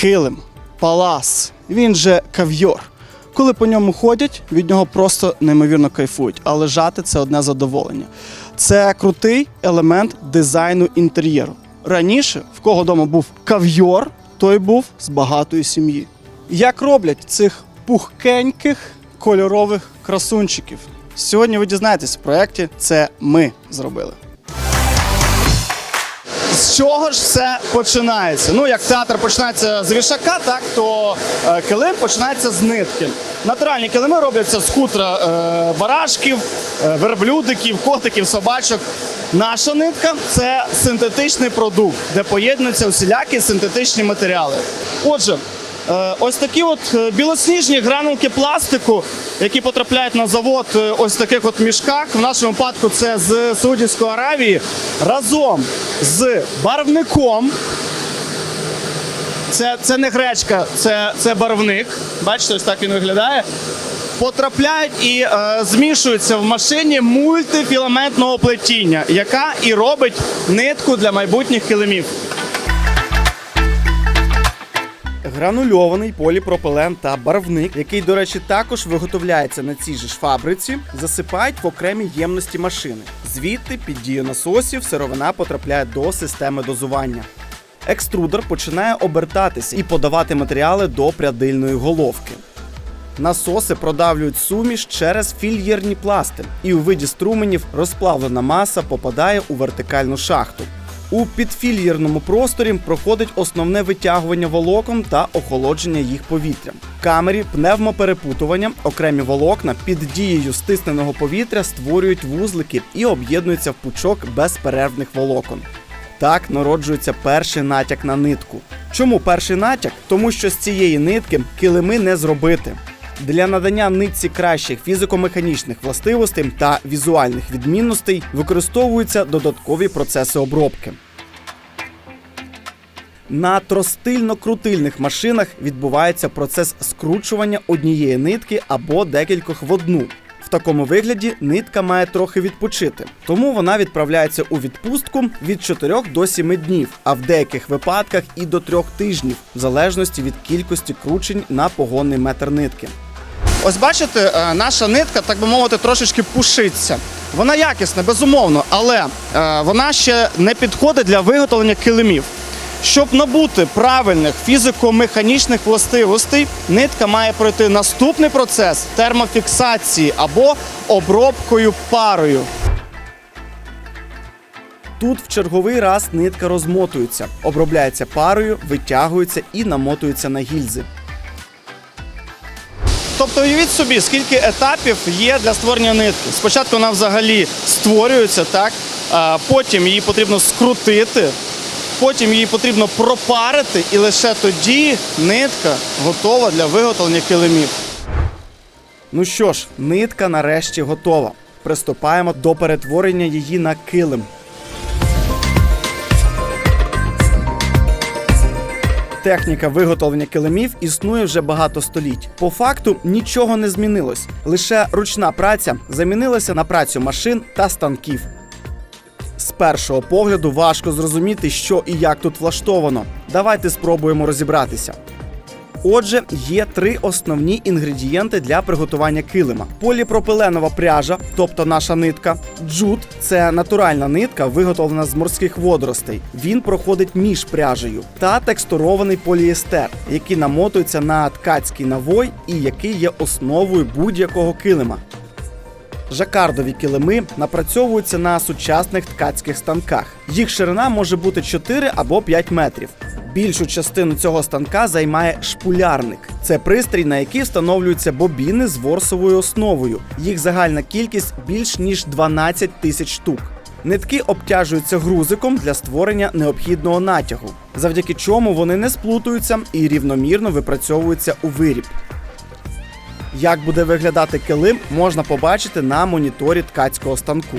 килим, палас, він же кав'йор. Коли по ньому ходять, від нього просто неймовірно кайфують. А лежати це одне задоволення. Це крутий елемент дизайну інтер'єру. Раніше, в кого вдома був кав'йор, той був з багатої сім'ї. Як роблять цих пухкеньких кольорових красунчиків? Сьогодні ви дізнаєтесь в проєкті це ми зробили. З чого ж все починається? Ну, як театр починається з вішака, так то е, килим починається з нитки. Натуральні килими робляться з хутра е, барашків, е, верблюдиків, котиків, собачок. Наша нитка це синтетичний продукт, де поєднуються усілякі синтетичні матеріали. Отже, Ось такі от е, білосніжні гранулки пластику, які потрапляють на завод е, ось таких от мішках. В нашому випадку це з Саудівської Аравії разом з барвником. Це, це не гречка, це, це барвник. Бачите, ось так він виглядає. Потрапляють і е, змішуються в машині мультифіламентного плетіння, яка і робить нитку для майбутніх килимів. Гранульований поліпропилен та барвник, який, до речі, також виготовляється на цій же ж фабриці, засипають в окремі ємності машини. Звідти під дією насосів сировина потрапляє до системи дозування. Екструдер починає обертатися і подавати матеріали до прядильної головки. Насоси продавлюють суміш через фільєрні пласти, і у виді струменів розплавлена маса попадає у вертикальну шахту. У підфільєрному просторі проходить основне витягування волокон та охолодження їх повітрям. Камері пневмоперепутування окремі волокна під дією стисненого повітря створюють вузлики і об'єднуються в пучок безперервних волокон. Так народжується перший натяк на нитку. Чому перший натяк? Тому що з цієї нитки килими не зробити. Для надання нитці кращих фізико-механічних властивостей та візуальних відмінностей використовуються додаткові процеси обробки. На тростильно-крутильних машинах відбувається процес скручування однієї нитки або декількох в одну. В такому вигляді нитка має трохи відпочити, тому вона відправляється у відпустку від 4 до 7 днів, а в деяких випадках і до 3 тижнів, в залежності від кількості кручень на погонний метр нитки. Ось бачите, е, наша нитка, так би мовити, трошечки пушиться. Вона якісна, безумовно, але е, вона ще не підходить для виготовлення килимів. Щоб набути правильних фізико-механічних властивостей, нитка має пройти наступний процес термофіксації або обробкою парою. Тут в черговий раз нитка розмотується, обробляється парою, витягується і намотується на гільзи. Тобто уявіть собі, скільки етапів є для створення нитки. Спочатку вона взагалі створюється, так? Потім її потрібно скрутити, потім її потрібно пропарити, і лише тоді нитка готова для виготовлення килимів. Ну що ж, нитка нарешті готова. Приступаємо до перетворення її на килим. Техніка виготовлення килимів існує вже багато століть. По факту нічого не змінилось. Лише ручна праця замінилася на працю машин та станків. З першого погляду важко зрозуміти, що і як тут влаштовано. Давайте спробуємо розібратися. Отже, є три основні інгредієнти для приготування килима: поліпропиленова пряжа, тобто наша нитка, джут це натуральна нитка, виготовлена з морських водоростей. Він проходить між пряжею, та текстурований поліестер, який намотується на ткацький навой і який є основою будь-якого килима. Жакардові килими напрацьовуються на сучасних ткацьких станках. Їх ширина може бути 4 або 5 метрів. Більшу частину цього станка займає шпулярник. Це пристрій, на який встановлюються бобіни з ворсовою основою. Їх загальна кількість більш ніж 12 тисяч штук. Нитки обтяжуються грузиком для створення необхідного натягу, завдяки чому вони не сплутуються і рівномірно випрацьовуються у виріб. Як буде виглядати килим, можна побачити на моніторі ткацького станку.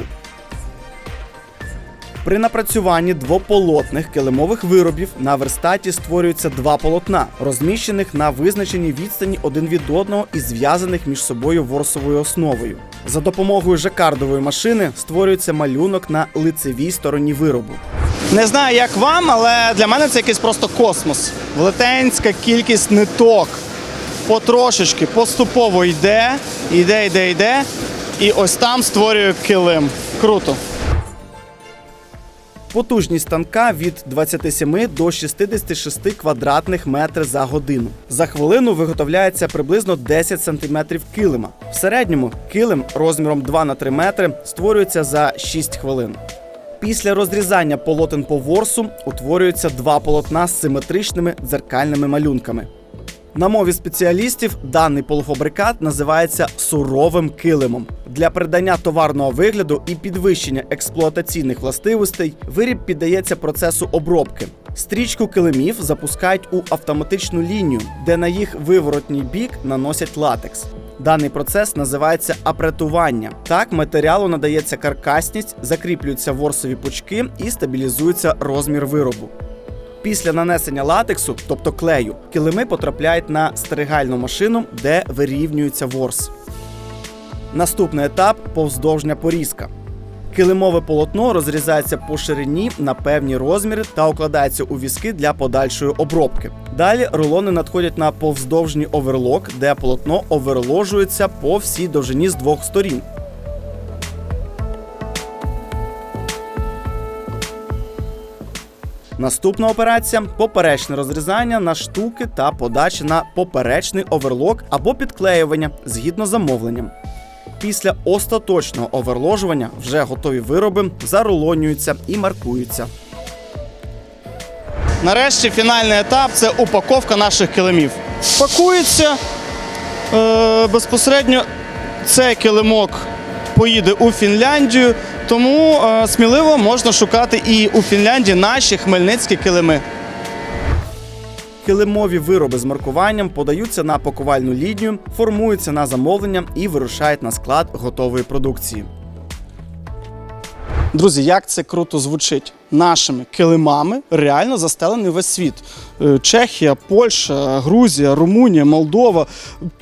При напрацюванні двополотних килимових виробів на верстаті створюються два полотна, розміщених на визначеній відстані один від одного і зв'язаних між собою ворсовою основою. За допомогою жакардової машини створюється малюнок на лицевій стороні виробу. Не знаю, як вам, але для мене це якийсь просто космос. Велетенська кількість ниток. Потрошечки, поступово йде, йде, йде, йде. І ось там створює килим. Круто. Потужність станка від 27 до 66 квадратних метрів за годину. За хвилину виготовляється приблизно 10 сантиметрів килима. В середньому килим розміром 2 на 3 метри створюється за 6 хвилин. Після розрізання полотен по ворсу утворюються два полотна з симетричними дзеркальними малюнками. На мові спеціалістів даний полуфабрикат називається суровим килимом. Для придання товарного вигляду і підвищення експлуатаційних властивостей виріб піддається процесу обробки. Стрічку килимів запускають у автоматичну лінію, де на їх виворотній бік наносять латекс. Даний процес називається апретування. Так матеріалу надається каркасність, закріплюються ворсові пучки і стабілізується розмір виробу. Після нанесення латексу, тобто клею, килими потрапляють на стеригальну машину, де вирівнюється ворс. Наступний етап повздовжня порізка. Килимове полотно розрізається по ширині на певні розміри та укладається у візки для подальшої обробки. Далі рулони надходять на повздовжній оверлок, де полотно оверложується по всій довжині з двох сторін. Наступна операція поперечне розрізання на штуки та подача на поперечний оверлок або підклеювання згідно замовленням. Після остаточного оверложування вже готові вироби зарулонюються і маркуються. Нарешті фінальний етап це упаковка наших килимів. Пакується е, безпосередньо цей килимок поїде у Фінляндію, тому е, сміливо можна шукати і у Фінляндії наші хмельницькі килими. Килимові вироби з маркуванням подаються на пакувальну лінію, формуються на замовлення і вирушають на склад готової продукції. Друзі, як це круто звучить! Нашими килимами реально застелений весь світ. Е, Чехія, Польща, Грузія, Румунія, Молдова,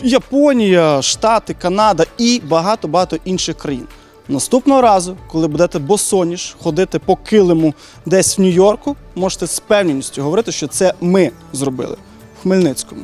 Японія, Штати, Канада і багато-багато інших країн. Наступного разу, коли будете босоніж ходити по килиму десь в Нью-Йорку, можете з певністю говорити, що це ми зробили в Хмельницькому.